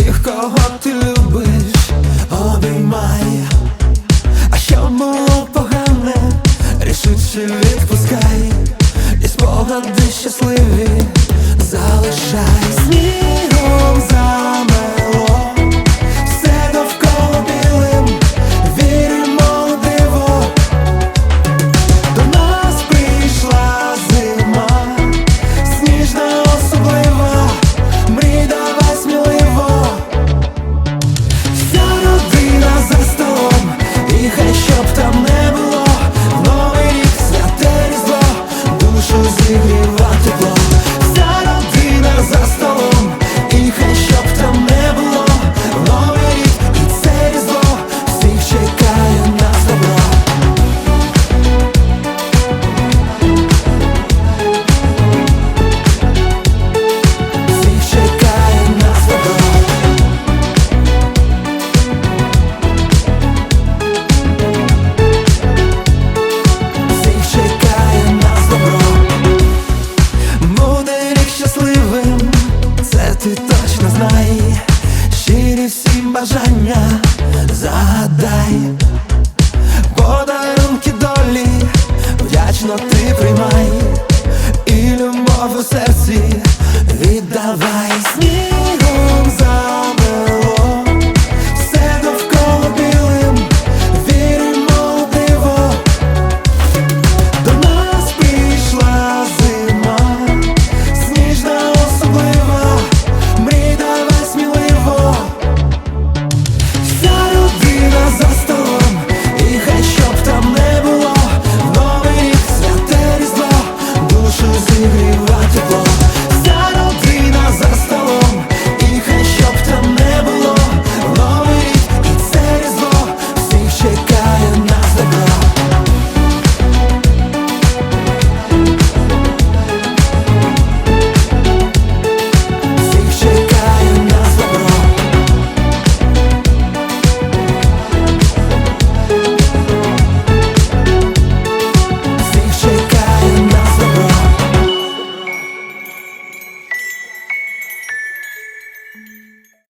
всіх, кого ти любиш, обіймай, а що було погане, рішуче відпускай, і спогади щасливі залишай. ти точно знай, щирі всім бажання загадай, подарунки долі, вдячно ти приймай.